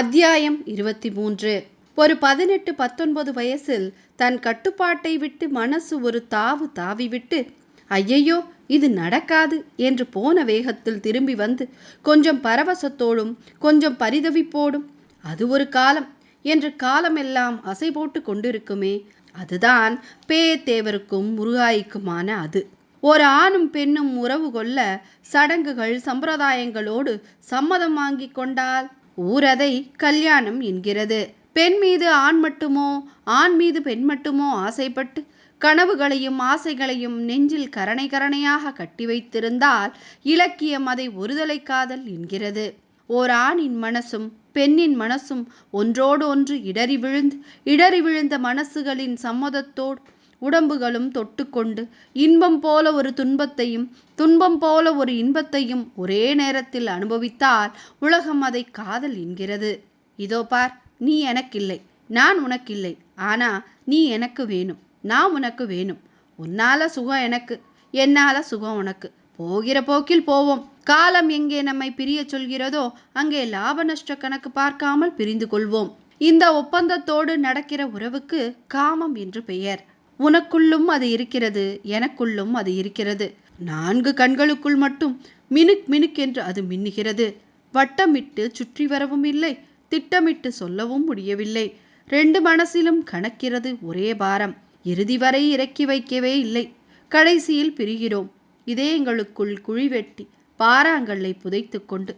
அத்தியாயம் இருபத்தி மூன்று. ஒரு பதினெட்டு பத்தொன்பது வயசில் தன் கட்டுப்பாட்டை விட்டு மனசு ஒரு தாவு தாவிவிட்டு ஐயையோ இது நடக்காது என்று போன வேகத்தில் திரும்பி வந்து கொஞ்சம் பரவசத்தோடும் கொஞ்சம் பரிதவிப்போடும் அது ஒரு காலம் என்று காலமெல்லாம் அசை போட்டு கொண்டிருக்குமே அதுதான் பேயத்தேவருக்கும் முருகாய்க்குமான அது. ஒரு ஆணும் பெண்ணும் உறவு கொள்ள சடங்குகள் சம்பிரதாயங்களோடு சம்மதம் வாங்கி கொண்டால் ஊரதை கல்யாணம் என்கிறது. பெண் மீது ஆண் மட்டுமோ ஆண் மீது பெண் மட்டுமோ ஆசைப்பட்டு கனவுகளையும் ஆசைகளையும் நெஞ்சில் கரணை கரணையாக கட்டி வைத்திருந்தால் இலக்கியம் அதை ஒருதலை காதல் என்கிறது. ஓர் ஆணின் மனசும் பெண்ணின் மனசும் ஒன்றோடு ஒன்று இடறி விழுந்து இடறி விழுந்த மனசுகளின் சம்மதத்தோடு உடம்புகளும் தொட்டுக்கொண்டு இன்பம் போல ஒரு துன்பத்தையும் துன்பம் போல ஒரு இன்பத்தையும் ஒரே நேரத்தில் அனுபவித்தால் உலகம் அதை காதல் என்கிறது. இதோ பார் நீ எனக்கில்லை நான் உனக்கில்லை ஆனா நீ எனக்கு வேணும் நான் உனக்கு வேணும். உன்னால சுகம் எனக்கு என்னால சுகம் உனக்கு. போகிற போக்கில் போவோம். காலம் எங்கே நம்மை பிரிய சொல்கிறதோ அங்கே லாப நஷ்ட கணக்கு பார்க்காமல் பிரிந்து கொள்வோம். இந்த ஒப்பந்தத்தோடு நடக்கிற உறவுக்கு காமம் என்று பெயர். உனக்குள்ளும் அது இருக்கிறது எனக்குள்ளும் அது இருக்கிறது. நான்கு கண்களுக்குள் மட்டும் மினுக் மினுக் என்று அது மின்னுகிறது. வட்டமிட்டு சுற்றி வரவும் இல்லை திட்டமிட்டு சொல்லவும் முடியவில்லை. ரெண்டு மனசிலும் கணக்கிறது ஒரே பாரம். இறுதி வரை இறக்கி வைக்கவே இல்லை. கடைசியில் பிரிகிறோம். இதயங்களுக்குள் குழி வெட்டி பாறாங்கல்லை புதைத்து கொண்டு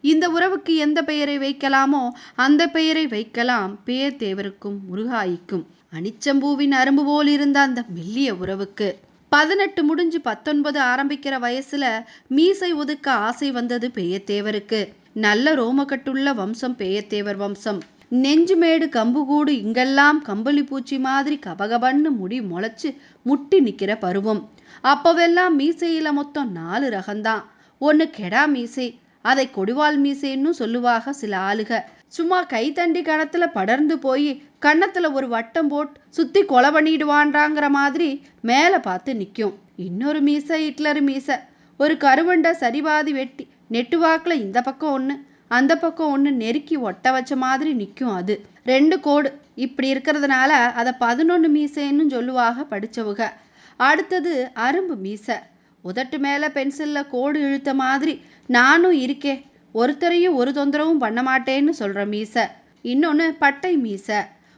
இந்த உறவுக்கு எந்த பெயரை வைக்கலாமோ அந்த பெயரை வைக்கலாம். பேயத்தேவருக்கும் முருகாய்க்கும். அனிச்சம்பூவின் அரும்பு போல் இருந்த அந்த மெல்லிய உறவுக்கு. பதினெட்டு முடிஞ்சு பத்தொன்பது ஆரம்பிக்கிற வயசுல மீசை ஒதுக்க ஆசை வந்தது பேயத்தேவருக்கு நல்ல ரோமக்கட்டுள்ள வம்சம் பேயத்தேவர் வம்சம். நெஞ்சுமேடு கம்புகூடு இங்கெல்லாம் கம்பளி பூச்சி மாதிரி கபகபன்னு முடி முளைச்சு முட்டி நிக்கிற பருவம். அப்பவெல்லாம் மீசையில மொத்தம் நாலு ரகம்தான். ஒன்று கெடா மீசை அதை கொடிவால் மீசைன்னு சொல்லுவாக சில ஆளுக. சும்மா கைத்தண்டி கணத்துல படர்ந்து போய் கன்னத்துல ஒரு வட்டம் போட்டு சுத்தி கொலை பண்ணிடுவான்றாங்கிற மாதிரி மேலே பார்த்து நிற்கும் இன்னொரு மீசை ஹிட்லர் மீசை. ஒரு கருவண்ட சரிபாதி வெட்டி நெட்டுவாக்கில் இந்த பக்கம் ஒன்று அந்த பக்கம் ஒன்று நெருக்கி ஒட்ட வச்ச மாதிரி நிற்கும் அது. ரெண்டு கோடு. இப்படி இருக்கிறதுனால அதை பதினொன்று மீசைன்னு சொல்லுவாக படித்தவுக அடுத்தது அரும்பு மீசை. உதட்டு மேலே பென்சிலில் கோடு இழுத்த மாதிரி நானும் இருக்கேன் ஒருத்தரையும் ஒரு தொந்தரவும் பண்ண மாட்டேன்னு சொல்கிற மீசை. இன்னொன்று பட்டை மீசை.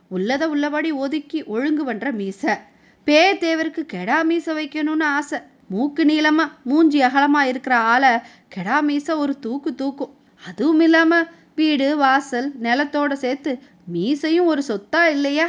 உள்ளதை உள்ளபடி ஒதுக்கி ஒழுங்கு பண்ணுற மீசை. பேத்தேவருக்கு கெடா மீசை வைக்கணும்னு ஆசை. மூக்கு நீளமாக மூஞ்சி அகலமாக இருக்கிற ஆளை கெடா மீசை ஒரு தூக்கு தூக்கும். அதுவும் இல்லாமல் வீடு வாசல் நிலத்தோட சேர்த்து மீசையும் ஒரு சொத்தா இல்லையா?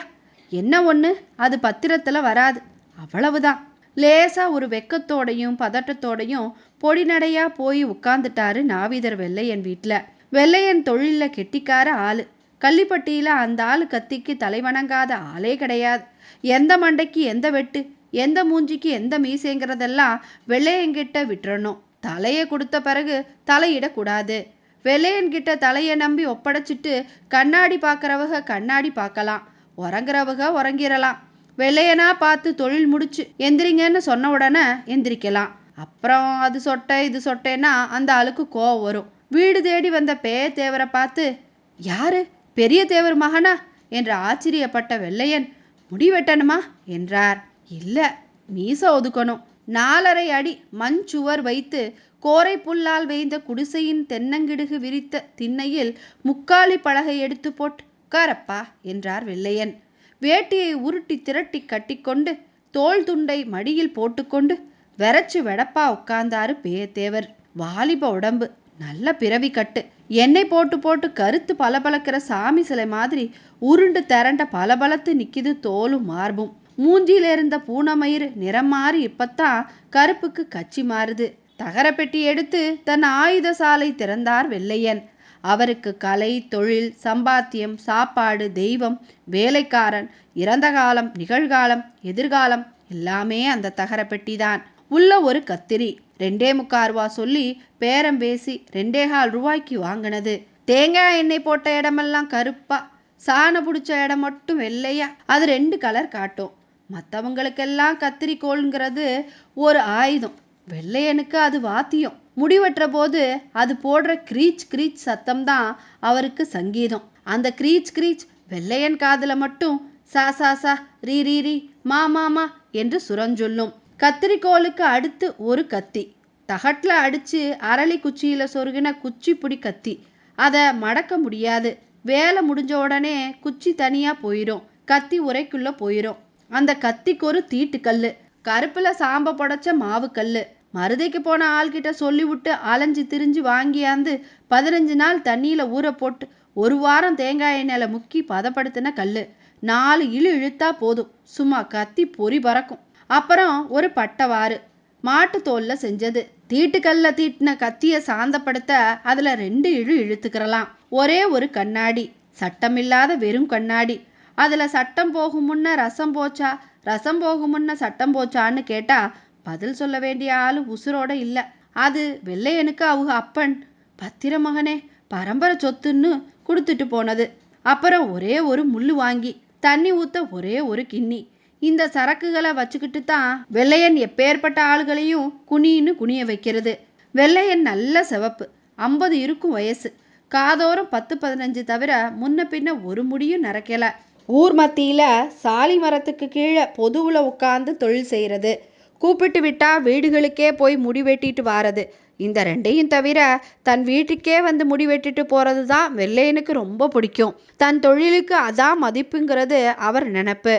என்ன ஒன்று அது பத்திரத்தில் வராது. அவ்வளவுதான். லேசாக ஒரு வெக்கத்தோடையும் பதட்டத்தோடையும் பொடிநடையாக போய் உட்காந்துட்டாரு நாவிதர் வெள்ளையன் வீட்டில் வெள்ளையன் தொழிலில் கெட்டிக்கார ஆள். கள்ளிப்பட்டியில் அந்த ஆள் கத்திக்கு தலைவணங்காத ஆளே கிடையாது. எந்த மண்டைக்கு எந்த வெட்டு எந்த மூஞ்சிக்கு எந்த மீசைங்கிறதெல்லாம் வெள்ளையன்கிட்ட விட்டுறணும். தலையை கொடுத்த பிறகு தலையிடக்கூடாது. வெள்ளையன்கிட்ட தலையை நம்பி ஒப்படைச்சிட்டு கண்ணாடி பார்க்குறவக கண்ணாடி பார்க்கலாம் உறங்குறவக உறங்கிடலாம். வெள்ளையனா பார்த்து தொழில் முடிச்சு எந்திரிங்கன்னு சொன்ன உடனே எந்திரிக்கலாம். அப்புறம் அது சொட்டை இது சொட்டேன்னா அந்த ஆளுக்கு கோவம் வரும். வீடு தேடி வந்த பேய தேவரை பார்த்து யாரு? பெரிய தேவர் மகனா? என்று ஆச்சரியப்பட்ட வெள்ளையன் முடி வெட்டணுமா என்றார். இல்லை மீச ஒதுக்கணும். நாலரை அடி மஞ்சுவர் வைத்து கோரை புல்லால் வேய்ந்த குடிசையின் தென்னங்கிடுகு விரித்த திண்ணையில் முக்காலி பலகை எடுத்து போட்டு உட்காரப்பா என்றார் வெள்ளையன். வேட்டியை உருட்டி திரட்டி கட்டிக்கொண்டு தோல் துண்டை மடியில் போட்டுக்கொண்டு வெறச்சு வெடப்பா உட்கார்ந்தாரு பேயத்தேவர் வாலிப உடம்பு நல்ல பிறவி கட்டு. எண்ணெய் போட்டு போட்டு கருத்து பளபளக்கிற சாமி சிலை மாதிரி உருண்டு திரண்ட பளபளத்து நிற்கிது தோலும் மார்பும். மூஞ்சியில இருந்த பூனமயிறு நிறம் மாறி இப்பத்தான் கருப்புக்கு கச்சி மாறுது. தகர பெட்டி எடுத்து தன் ஆயுத சாலை திறந்தார் வெள்ளையன். அவருக்கு கலை தொழில் சம்பாத்தியம் சாப்பாடு தெய்வம் வேலைக்காரன் இறந்த காலம் நிகழ்காலம் எதிர்காலம் எல்லாமே அந்த தகர பெட்டி தான் உள்ள ஒரு கத்திரி ரெண்டே முக்கா ரூபா சொல்லி பேரம் பேசி ரெண்டே கால் ரூபாய்க்கு வாங்கினது. தேங்காய் எண்ணெய் போட்ட இடமெல்லாம் கருப்பா சாணம் பிடிச்ச இடம் மட்டும் வெள்ளையா. அது ரெண்டு கலர் காட்டும். மற்றவங்களுக்கெல்லாம் கத்திரிக்கோள்ங்கிறது ஒரு ஆயுதம். வெள்ளையனுக்கு அது வாத்தியம். முடிவெட்டுற போது அது போடுற கிரீச் கிரீச் சத்தம் தான் அவருக்கு சங்கீதம். அந்த கிரீச் கிரீச் வெள்ளையன் காதில் மட்டும் சா சா சா ரீ ரீ ரீ மா மா மா என்று சுரஞ்சொல்லும். கத்திரிக்கோலுக்கு அடுத்து ஒரு கத்தி. தகட்டில் அடித்து அரளி குச்சியில் சொருகின குச்சிப்புடி கத்தி. அதை மடக்க முடியாது. வேலை முடிஞ்ச உடனே குச்சி தனியாக போயிடும் கத்தி உரைக்குள்ளே போயிடும் அந்த கத்திக்கு ஒரு தீட்டு கல் கருப்பில் சாம்ப புடைச்ச மாவு கல் மருதைக்கு போன ஆள்கிட்ட சொல்லிவிட்டு அலைஞ்சு திரிஞ்சு வாங்கியாந்து பதினஞ்சு நாள் தண்ணியில் ஊற போட்டு ஒரு வாரம் தேங்காய் எண்ணெயில் முக்கி பதப்படுத்தின கல் நாலு இழு இழுத்தா போதும். சும்மா கத்தி பொறி பறக்கும். அப்புறம் ஒரு பட்டவாறு மாட்டு தோல்ல செஞ்சது. தீட்டுக்கல்ல தீட்டின கத்தியை சாந்தப்படுத்த அதில் ரெண்டு இழு இழுத்துக்கிறலாம். ஒரே ஒரு கண்ணாடி. சட்டமில்லாத வெறும் கண்ணாடி. அதில் சட்டம் போகும் முன்ன ரசம் போச்சா? ரசம் போகும் முன்ன சட்டம் போச்சான்னு கேட்டால் பதில் சொல்ல வேண்டிய ஆளு உசுரோட இல்லை. அது வெள்ளையனுக்கு அவங்க அப்பன். பத்திர மகனே பரம்பரை சொத்துன்னு கொடுத்துட்டு போனது. அப்புறம் ஒரே ஒரு முள்ளு வாங்கி தண்ணி ஊத்த ஒரே ஒரு கிண்ணி. இந்த சரக்குகளை வச்சுக்கிட்டு தான் வெள்ளையன் எப்பேற்பட்ட ஆளுகளையும் குனின்னு குனிய வைக்கிறது. வெள்ளையன் நல்ல சிவப்பு ஐம்பது இருக்கும் வயசு. காதோரம் பத்து பதினஞ்சு தவிர முன்ன பின்ன ஒரு முடியும் நரைக்கலை. ஊர் மத்தியில் சாலி மரத்துக்கு கீழே பொதுவில் உட்காந்து தொழில் செய்கிறது கூப்பிட்டு விட்டா வீடுகளுக்கே போய் முடி வெட்டிட்டு வாரது. இந்த ரெண்டையும் தவிர தன் வீட்டுக்கே வந்து முடி வெட்டிட்டு போகிறது தான் வெள்ளையனுக்கு ரொம்ப பிடிக்கும். தன் தொழிலுக்கு அதான் மதிப்புங்கிறது அவர் நினப்பு.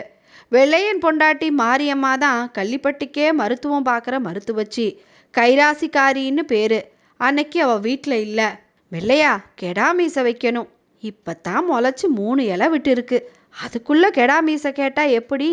வெள்ளையன் பொண்டாட்டி மாரியம்மா தான் கள்ளிப்பட்டிக்கே மருத்துவம் பார்க்குற மருத்துவச்சி. கைராசிக்காரின்னு பேர். அன்னைக்கு அவள் வீட்டில் இல்லை. வெள்ளையா கெடா மீசை வைக்கணும். இப்போ தான் முளைச்சி மூணு இலை விட்டு இருக்கு அதுக்குள்ளே கெடா மீசை கேட்டால் எப்படி?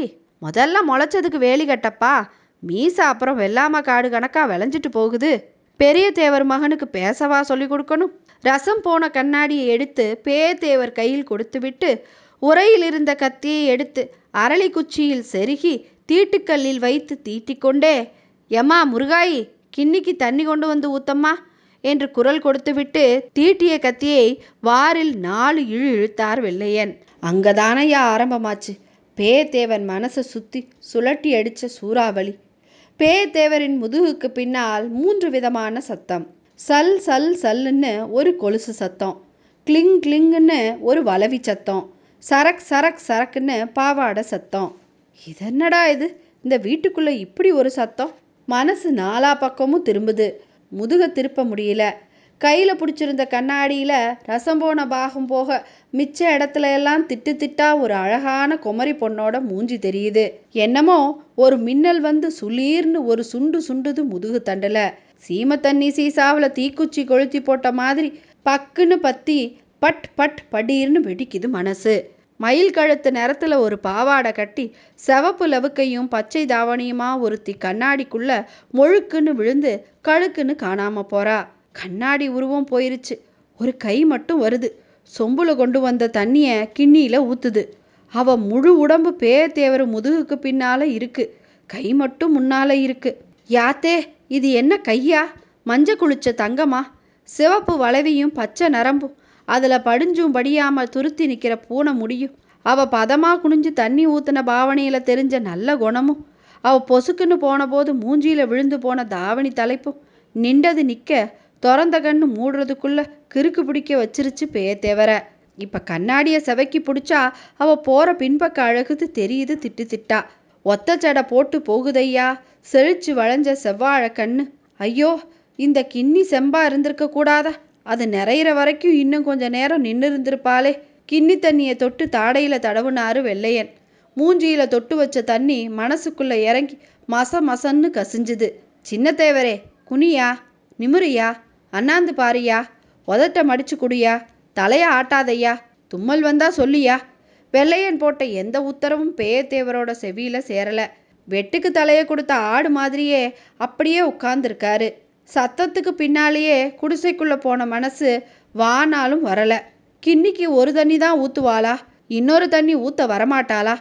முதல்ல முளைச்சதுக்கு வேலி கட்டப்பா. மீசை அப்புறம் வெள்ளாம காடு கணக்காக விளைஞ்சிட்டு போகுது. பெரிய தேவர் மகனுக்கு பேசவா சொல்லி கொடுக்கணும். ரசம் போன கண்ணாடியை எடுத்து பேத்தேவர் கையில் கொடுத்துவிட்டு உரையில் இருந்த கத்தியை எடுத்து அரளி குச்சியில் செருகி தீட்டுக்கல்லில் வைத்து தீட்டிக்கொண்டே எம்மா முருகாயி கிண்ணிக்கு தண்ணி கொண்டு வந்து ஊத்தம்மா என்று குரல் கொடுத்துவிட்டு தீட்டிய கத்தியை வாரில் நாலு இழு இழுத்தார் வெள்ளையன். அங்கதானையா ஆரம்பமாச்சு. பேத்தேவன் மனசை சுத்தி சுழட்டி அடிச்ச சூறாவளி. பேத்தேவரின் முதுகுக்கு பின்னால் மூன்று விதமான சத்தம். சல் சல் சல்லுன்னு ஒரு கொலுசு சத்தம். கிளிங் கிளிங்குன்னு ஒரு வளவி சத்தம். சரக் சரக் சரக்குன்னு பாவாடை சத்தம். இதென்னடா இது? இந்த வீட்டுக்குள்ளே இப்படி ஒரு சத்தம்? மனசு நாலா பக்கமும் திரும்புது. முதுக திருப்ப முடியல. கையில் பிடிச்சிருந்த கண்ணாடியில் ரசம் போன பாகம் போக மிச்ச இடத்துல எல்லாம் திட்டு திட்டா ஒரு அழகான குமரி பொண்ணோட மூஞ்சி தெரியுது. என்னமோ ஒரு மின்னல் வந்து சுளீர்னு ஒரு சுண்டு சுண்டுது முதுகு தண்டல. சீம தண்ணி சீசாவில் தீக்குச்சி கொளுத்தி போட்ட மாதிரி பக்குன்னு பத்தி பட் பட் படீர்னு வெடிக்குது மனசு. மயில் கழுத்து நேரத்தில் ஒரு பாவாடை கட்டி செவப்பு லவுக்கையும் பச்சை தாவணியுமா ஒருத்தி கண்ணாடிக்குள்ள முழுக்குன்னு விழுந்து கழுக்குன்னு காணாம போறா. கண்ணாடி உருவம் போயிருச்சு. ஒரு கை மட்டும் வருது. சொம்புல கொண்டு வந்த தண்ணியை கிண்ணியில் ஊத்துது. அவ முழு உடம்பு பேத்தேவர் முதுகுக்கு பின்னால இருக்கு. கை மட்டும் முன்னால இருக்கு. யாத்தே இது என்ன கையா? மஞ்ச குளிச்ச தங்கமா? சிவப்பு வளவியும் பச்சை நரம்பும். அதில் படிஞ்சும் படியாமல் துருத்தி நிற்கிற பூனை முடியும். அவ பதமாக குனிஞ்சு தண்ணி ஊற்றின பாவனையில் தெரிஞ்ச நல்ல குணமும். அவ பொசுக்குன்னு போன போது மூஞ்சியில் விழுந்து போன தாவணி தலைப்பும். நின்றது நிற்க திறந்த கண்ணு மூடுறதுக்குள்ள கிறுக்கு பிடிக்க வச்சிருச்சு பே தேவர. இப்போ கண்ணாடியை செவைக்கி பிடிச்சா அவ போகிற பின்பக்க அழகுது தெரியுது திட்டு திட்டா. ஒத்த ஜடை போட்டு போகுதையா? செழிச்சு வளைஞ்ச செவ்வாழை கண்ணு. ஐயோ இந்த கிண்ணி செம்பா இருந்திருக்க கூடாதா? அது நிறையிற வரைக்கும் இன்னும் கொஞ்ச நேரம் நின்று இருந்திருப்பாளே கிண்ணி தண்ணியை தொட்டு தாடையில் தடவுனாரு வெள்ளையன். மூஞ்சியில தொட்டு வச்ச தண்ணி மனசுக்குள்ளே இறங்கி மச மசன்னு கசிஞ்சுது. சின்ன தேவரே குனியா நிமுறியா அண்ணாந்து பாரியா உதட்ட மடிச்சு குடியா தலையை ஆட்டாதையா தும்மல் வந்தா சொல்லியா. வெள்ளையன் போட்ட எந்த உத்தரவும் பேயத்தேவரோட செவியில சேரல. வெட்டுக்கு தலையை கொடுத்த ஆடு மாதிரியே அப்படியே உட்கார்ந்துருக்காரு. சத்தத்துக்கு பின்னாலேயே குடிசைக்குள்ள போன மனசு வானாலும் வரல. கிண்ணிக்கு ஒரு தண்ணி தான் ஊத்துவாளா? இன்னொரு தண்ணி ஊத்த வரமாட்டாளா?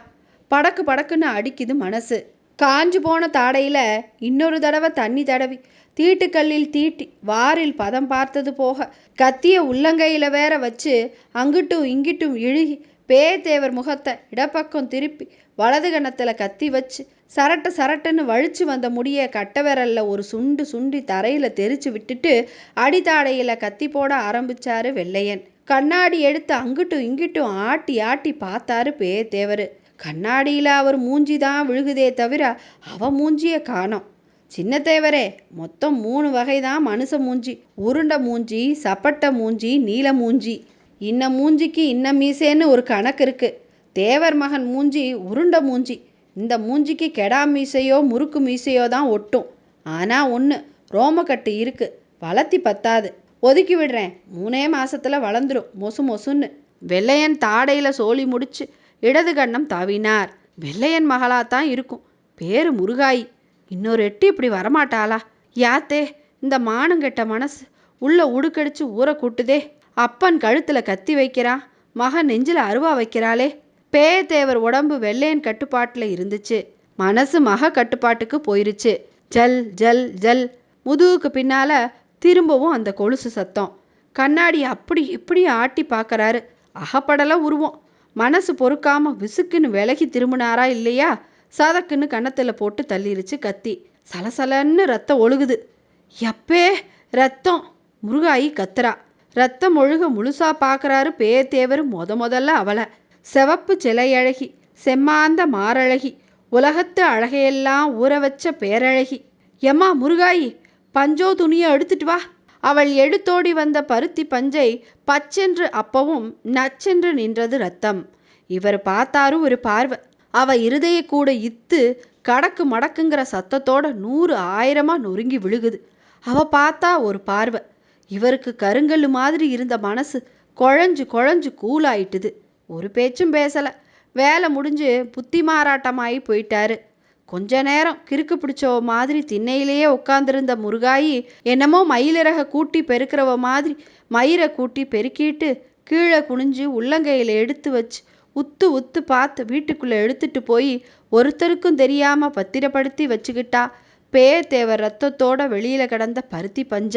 படக்கு படக்குன்னு அடிக்குது மனசு. காஞ்சு போன தாடையில இன்னொரு தடவை தண்ணி தடவி தீட்டுக்கல்லில் தீட்டி வாரில் பதம் பார்த்தது போக கத்திய உள்ளங்கையில வேற வச்சு அங்கிட்டும் இங்கிட்டும் இழுகி பேத்தேவர் முகத்தை இடப்பக்கம் திருப்பி வலது கணத்துல கத்தி வச்சு சரட்டை சரட்டைன்னு வழிச்சு வந்த முடிய கட்ட விரல்ல ஒரு சுண்டு சுண்டி தரையில தெரிச்சு விட்டுட்டு அடித்தாடையில கத்தி போட ஆரம்பிச்சாரு வெள்ளையன். கண்ணாடி எடுத்து அங்கிட்டும் இங்கிட்டும் ஆட்டி ஆட்டி பார்த்தாரு பேத்தேவர் கண்ணாடியில் அவர் மூஞ்சி தான் விழுகுதே தவிர அவ மூஞ்சிய காணோம். சின்ன தேவரே மொத்தம் மூணு வகை தான் மனுஷ மூஞ்சி. உருண்டை மூஞ்சி சப்பட்டை மூஞ்சி நீல மூஞ்சி. இன்ன மூஞ்சிக்கு இன்ன மீசேன்னு ஒரு கணக்கு இருக்கு. தேவர் மகன் மூஞ்சி உருண்டை மூஞ்சி. இந்த மூஞ்சிக்கு கெடா மீசையோ முறுக்கு மீசையோ தான் ஒட்டும். ஆனால் ஒன்று ரோமக்கட்டு இருக்கு. வளர்த்தி பத்தாது. ஒதுக்கி விடுறேன். மூணே மாசத்துல வளர்ந்துடும் மொசு மொசுன்னு. வெள்ளையன் தாடையில் சோழி முடிச்சு இடது கண்ணம் தவினார். வெள்ளையன் மகளாத்தான் இருக்கும். பேரு முருகாயி. இன்னொரு எட்டு இப்படி வரமாட்டாளா? யாத்தே இந்த மானங்கெட்ட மனசு உள்ள உடுக்கடிச்சு ஊற கூட்டுதே. அப்பன் கழுத்துல கத்தி வைக்கிறான் மகன் நெஞ்சில் அருவா வைக்கிறாளே. பேயத்தேவர் உடம்பு வெள்ளையன் கட்டுப்பாட்டில் இருந்துச்சு. மனசு மக கட்டுப்பாட்டுக்கு போயிருச்சு. ஜல் ஜல் ஜல். முதுகுக்கு பின்னால திரும்பவும் அந்த கொலுசு சத்தம். கண்ணாடி அப்படி இப்படி ஆட்டி பார்க்கறாரு அகப்படலாம் உருவம். மனசு பொறுக்காம விசுக்குன்னு விலகி திரும்பினாரா இல்லையா? சதக்குன்னு கன்னத்துல போட்டு தள்ளிருச்சு கத்தி. சலசலன்னு ரத்தம் ஒழுகுது. எப்பே ரத்தம். முருகாயி கத்துறா. ரத்தம் ஒழுக முழுசா பார்க்குறாரு பேத்தேவர் முத முதல்ல அவளை. செவப்பு சிலையழகி செம்மாந்த மாரழகி உலகத்து அழகையெல்லாம் ஊற வச்ச பேரழகி. எம்மா முருகாயி பஞ்சோ துணியை எடுத்துட்டு வா. அவள் எடுத்தோடி வந்த பருத்தி பஞ்சை பச்சென்று அப்பவும் நச்சென்று நின்றது ரத்தம். இவர் பார்த்தாரு ஒரு பார்வை. அவ இருதய கூட இத்து கடக்கு மடக்குங்கிற சத்தத்தோட நூறு ஆயிரமா நொறுங்கி விழுகுது. அவ பார்த்தா ஒரு பார்வை. இவருக்கு கருங்கல் மாதிரி இருந்த மனசு குழஞ்சு குழஞ்சு கூலாயிட்டுது ஒரு பேச்சும் பேசல. வேலை முடிஞ்சு புத்தி மாறாட்டமாயி போயிட்டாரு. கொஞ்ச நேரம் கிறுக்கு பிடிச்சவ மாதிரி திண்ணையிலேயே உட்காந்துருந்த முருகாயி என்னமோ மயிலிறக கூட்டி பெருக்கிறவ மாதிரி மயிரை கூட்டி பெருக்கிட்டு கீழே குனிஞ்சு உள்ளங்கையில் எடுத்து வச்சு உத்து உத்து பார்த்து வீட்டுக்குள்ளே எடுத்துட்டு போய் ஒருத்தருக்கும் தெரியாம பத்திரப்படுத்தி வச்சுக்கிட்டா. பேயத்தேவர் ரத்தத்தோட வெளியில கிடந்த பருத்தி பஞ்ச.